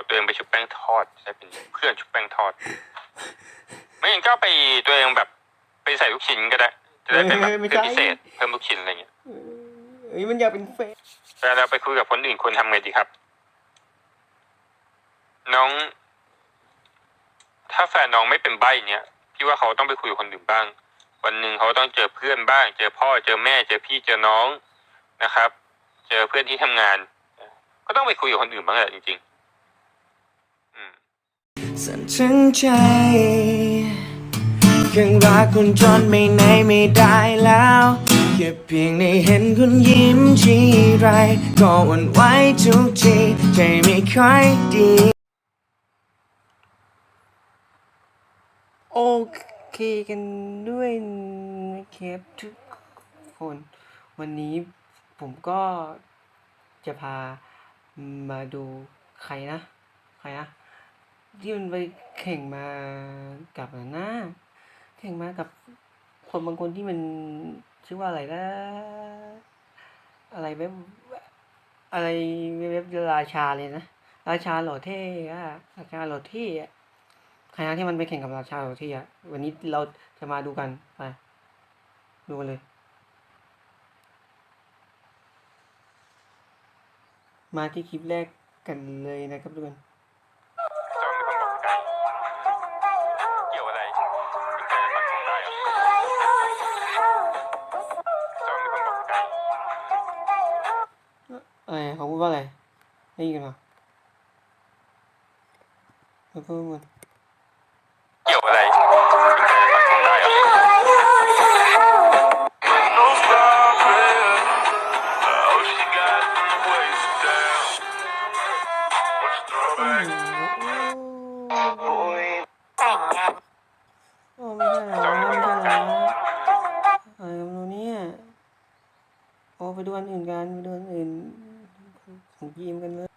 เอาตัวเองไปชุบแป้งทอดใช่เป็นเพื่อนชุบแป้งทอด ไม่งั้นก็ไปตัวเองแบบไปใส่ลูกชิ้นก็ได้จะได้เป็นแบบเฮ้ยไม่เพื่อนใช่พิเศษเพิ่มลูกชิ้นอะไรเงี้ยเอ้ยมันอยากเป็นเฟซแล้วเราไปคุยกับคนอื่นควรทำไงดีครับ น้อง ถ้าแฟนน้องไม่เป็นใบเนี้ยพี่ว่าเขาต้องไปคุยกับคนอื่นบ้าง วันหนึ่งเขาต้องเจอเพื่อนบ้าง เจอพ่อเจอแม่ เจอพี่เจอน้องนะครับ เจอเพื่อนที่ทำงาน ก็ต้องไปคุยกับคนอื่นบ้างแหละจริงๆอืม สั่นถึงใจยังรักคุณจนไม่ไหนไม่ได้แล้วแค่เพียงได้เห็นคุณยิ้มทีไร ก็หวันไหวทุกทีใจไม่ค่อยดี โอเคกันด้วยนะครับทุกคน วันนี้ผมก็จะพามาดูใครนะ ใครนะ ที่มันไปแข่งมากับอะไรนะแข่งมากับคนบางคนที่มันชื่อว่าอะไรนะอะไรเว็บอะไรเว็บราชาเลยนะราชาหล่อเท่อะราชาหล่อเท่อะใครนะที่มันไปแข่งกับราชาหล่อเท่อะวันนี้เราจะมาดูกันไปดูกันเลย มาที่คลิปแรกกันเลยนะครับทุกคน อะไรเขาพูดว่าอะไรได้ยินกันปะเขาพูดว่าเกี่ยวอะไรเป็นไก่ปักของได้เหรออืมโอ้โอ้ไม่ใช่เหรอไม่ใช่เหรออะไรกันตรงนี้ยโอ้ไปดูอันอื่นกันไปดูอันอื่นของ ยีมกันเลย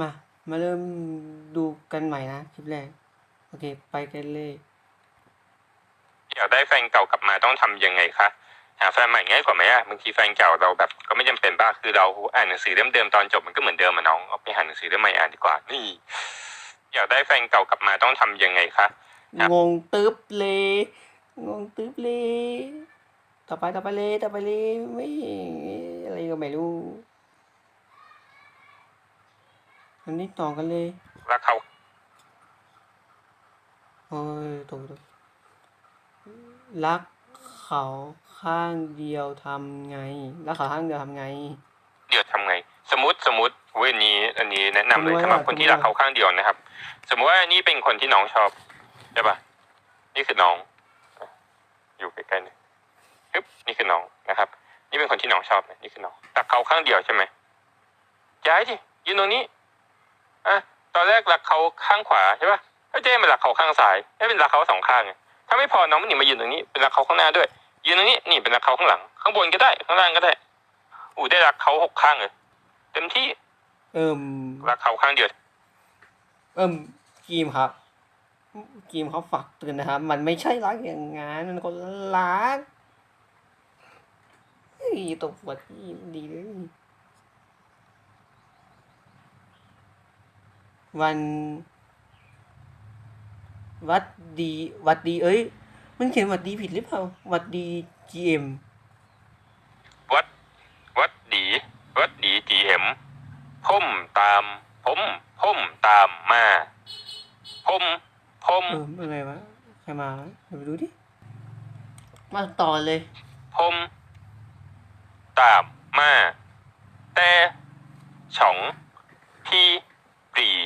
มา มาเริ่มดูกันใหม่นะคลิปแรก โอเค ไปกันเลย อยากได้แฟนเก่ากลับมาต้องทำยังไงคะหาแฟนใหม่ง่ายกว่าไหมอะบางทีแฟนเก่าเราแบบก็ไม่จำเป็นบ้าคือเราอ่านหนังสือเดิมๆตอนจบมันก็เหมือนเดิมอะน้องเอาไปหาหนังสือเล่มใหม่อ่านดีกว่า นี่ อยากได้แฟนเก่ากลับมาต้องทำยังไงคะครับงงตึ๊บเลยงงตึ๊บเลยต่อไปต่อไปเลยต่อไปเลยไม่อะไรก็ไม่รู้ อันนี้ต่อกันเลยรักเขาโอ้ยตกตกรักเขาข้างเดียวทำไง รักเขาข้างเดียวทำไง เดี๋ยวทำไง สมมติสมมติเว้ยอันนี้ อันนี้แนะนำเลยสมมุติสำหรับว่าคนที่สมมุติรักเขาข้างเดียวนะครับ สมมติว่านี่เป็นคนที่น้องชอบใช่ปะนี่คือน้องอะอยู่ใกล้ๆนี่ปึ๊บนี่คือน้องนะครับ นี่เป็นคนที่น้องชอบนะนี่คือน้องรักเขาข้างเดียวใช่ไหมย้ายดิยืนตรงนี้ อะตอนแรกรักเขาข้างขวาใช่ปะก็จะให้มันรักเขาข้างซ้ายให้เป็นรักเขาสองข้างไงถ้าไม่พอน้องมันหนีมายืนตรงนี้เป็นรักเขาข้างหน้าด้วยยืนตรงนี้นี่เป็นรักเขาข้างหลัง ข้างบนก็ได้ข้างล่างก็ได้อู้ได้รักเขาหกข้างเลยเต็มที่ เอิ่มรักเขาข้างเดียวเอิ่มกีมครับกีมเขาฝากเตือนนะครับ มันไม่ใช่รักอย่างงั้นมันคนละรักเฮ้ยตกหัวที่ดีเลย วันวัดดีวัดดี เอ้ย มันเขียนวัดดีผิดหรือเปล่าวัดดี GM วัด วัดดี วัดดีจีเอ็มพุ่มตาม ผมพุ่มตามมาพุ่มพุ่มเอออะไรวะใครมาวะเดี๋ยวไปดูดิมาต่อเลยพุ่มตามมาแต่ฉองพี่ปรีครับวัด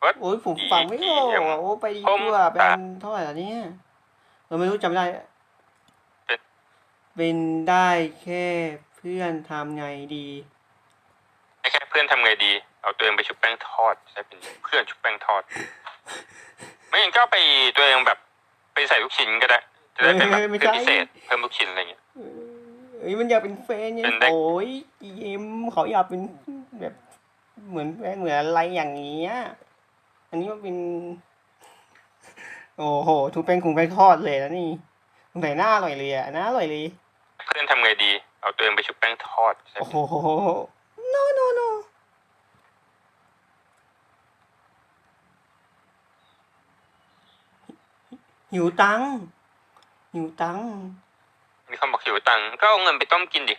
โอ้ยผมฟังไม่ออกอะโอ้ไปดีกว่าเป็นเท่าไหร่ละเนี่ยเราไม่รู้จำไม่ได้ เป็นได้แค่เพื่อนทำไงดีแค่เพื่อนทำไงดี เอาตัวเองไปชุบแป้งทอดใช่เป็นเพื่อนชุบแป้งทอด ไม่งั้นก็ไปตัวเองแบบไปใส่ลูกชิ้นก็ได้จะได้เป็นแบบเฮ้ยไม่เพื่อนใช่พิเศษเพิ่มลูกชิ้นอะไรเงี้ยเอ้ยมันอยากเป็นแฟนไงเป็นได้โอ้ยเอ็มเขาอยากเป็นแบบเหมือนแฟนเหมือนอะไรอย่างเงี้ย อันนี้มันเป็น โอ้โหถูกเป็นกุ้งไปทอดเลยนะนี่ตรงไหนหน้าอร่อยเลยอะน่าอร่อยเลยเพื่อนทำไงดี เอาตัวเองไปชุบแป้งทอดใช่ไหมโอ้โห no no no หิวตังค์หิวตังมีคำบอกหิวตังก็เอาเงินไปต้มกินดิ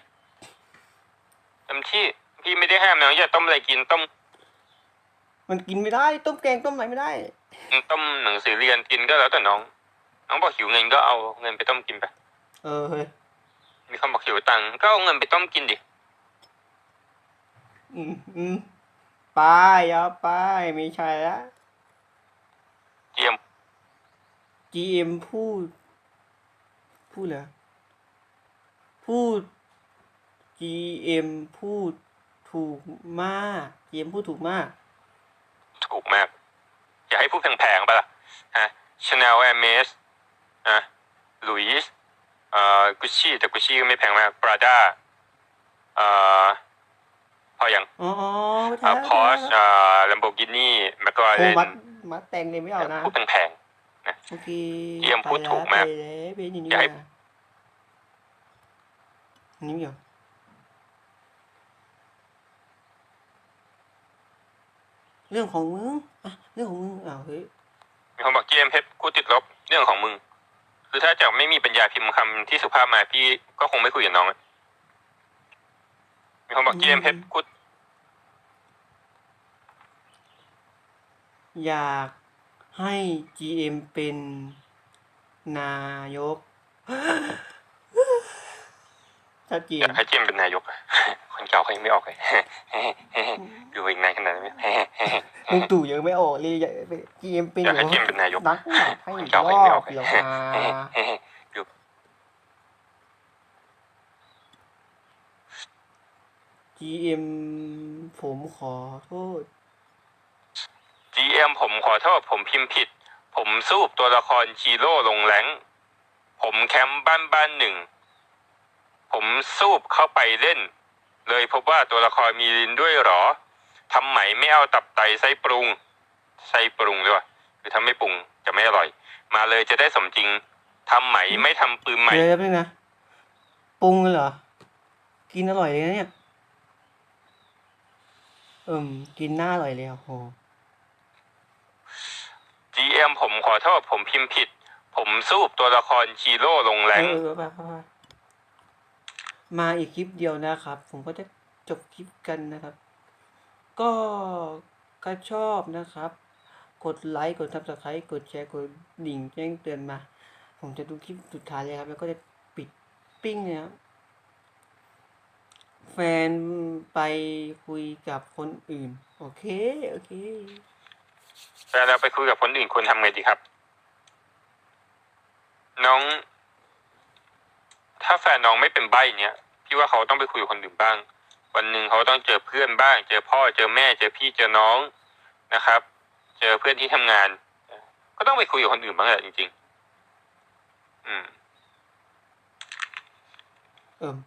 เต็มที่พี่ไม่ได้ห้ามนะอย่าต้มอะไรกินต้ม มันกินไม่ได้ ต้มแกงต้มอะไรไม่ได้ ต้มหนังสือเรียนกินก็แล้วแต่น้อง น้องบอกหิวเงินก็เอาเงินไปต้มกินไป เออเฮ้ยมีคนบอกหิวตังค์ก็เอาเงินไปต้มกินดิ อืมอืมไปเอาไปไม่ใช่ละเจียม GM พูดพูดเหรอพูด GM พูดถูกมาก GM พูดถูกมาก ถูกมาก อย่าให้พูดแพงๆปะล่ะฮะ Chanel Hermes นะลุยส์เอ่อกุชชี่แต่กุชชี่ก็ไม่แพงมาก Prada เอ่อพออย่างอ๋ออ๋อเอ่อ Porsche เอ่อ Lamborghini โอ้ McLaren มัดมัดแต่งเลยไม่เอานะพูดแพงโอเค GM พูดถูกมากไปแล้วไปแล้วไปนี่อย่าให้ว่าอันนี่ไม่เหรอ เรื่องของมึงอะเรื่องของมึงอ้าวเฮ้ยๆมีคนบอก GM เพชรกูติดลบเรื่องของมึง คือถ้าจะไม่มีปัญญาพิมพ์คำที่สุภาพมาพี่ก็คงไม่คุยกับน้องอะมีคนบอก GM เพชรกูอยากให้ GM เป็นนายก ชัดเจอน ยากให้เจมเป็นนายกอะคน เก่าเขายังไม่ออกเลยอยู่อีกนานขนาดนั้นไหมลุงตู่ยังไม่ออกเลยอยากให้ GM เป็นอยากให้ GM เป็นนายกนักอยากให้คนรเก่าเขาอยังไม่ออบกเดี๋ยวมาอยู่ GM ผมขอโทษ GM ผมขอโทษผมพิมพ์ผิด ผมสูบตัวละครชีโร่ลงแรงค์ผมแคมป์บ้านบ้านหนึ่งผมสูบเข้าไปเล่น เลยพบว่าตัวละครมีลิ้นด้วยเหรอทำไหมไม่เอาตับไตไส้ปรุง ไส้ปรุงด้วยวะคือถ้าไม่ปรุงจะไม่อร่อย มาเลยจะได้สมจริงทำไหมไม่ทำปืนใหม่เดี๋ยวแป๊บนึงนะปรุงเลยเหรอ กินอร่อยเลยนะเนี่ยเอิ่มกินหน้าอร่อยเลยอะโห GM ผมขอโทษผมพิมพ์ผิด ผมสูบตัวละครชีโร่ลงแรเอง อเออไปไปไป มาอีกคลิปเดียวนะครับ ผมก็จะจบคลิปกันนะครับ ก็ก็ชอบนะครับ กดไลค์กดซับสไครต์กดแชร์กดดิ่งแจ้งเตือนมา ผมจะดูคลิปสุดท้ายเลยครับ แล้วก็จะปิดปิ้งเนี่ยครับแฟนไปคุยกับคนอื่น โอเค โอเค แล้วเราไปคุยกับคนอื่นควรทำไงดีครับ น้อง ถ้าแฟนน้องไม่เป็นใบเนี้ยพี่ว่าเขาต้องไปคุยกับคนอื่นบ้าง วันหนึ่งเขาต้องเจอเพื่อนบ้าง เจอพ่อเจอแม่ เจอพี่เจอน้องนะครับ เจอเพื่อนที่ทำงาน ก็ต้องไปคุยกับคนอื่นบ้างแหละจริง ๆ อืม เอิม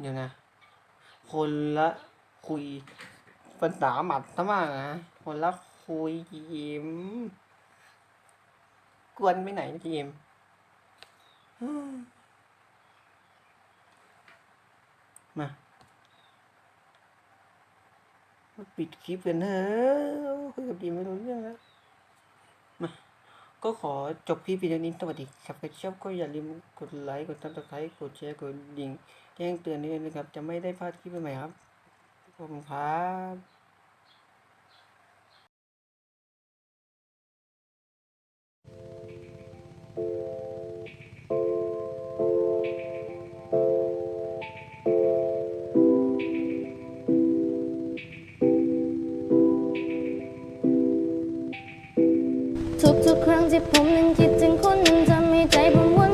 เดี๋ยวนะ คนละคุยภาษาหมัดซะมากนะ คนละคุยเอมกวนไปไหนจีเอ็ม มามาปิดคลิปกันเถอะคุยกับจีไม่รู้เรื่องแล้วมาก็ขอจบคลิปวิดีโอนี้สวัสดีครับใครชอบก็อย่าลืมกดไลค์กดติดตามกดแชร์กดดิ่งแจ้งเตือนด้วยนะครับ จะไม่ได้พลาดคลิปใหม่ครับขอบคุณครับ ทุกๆครั้งที่ผมนั้นคิดถึงคนนั้นทำให้ใจผมวุ่น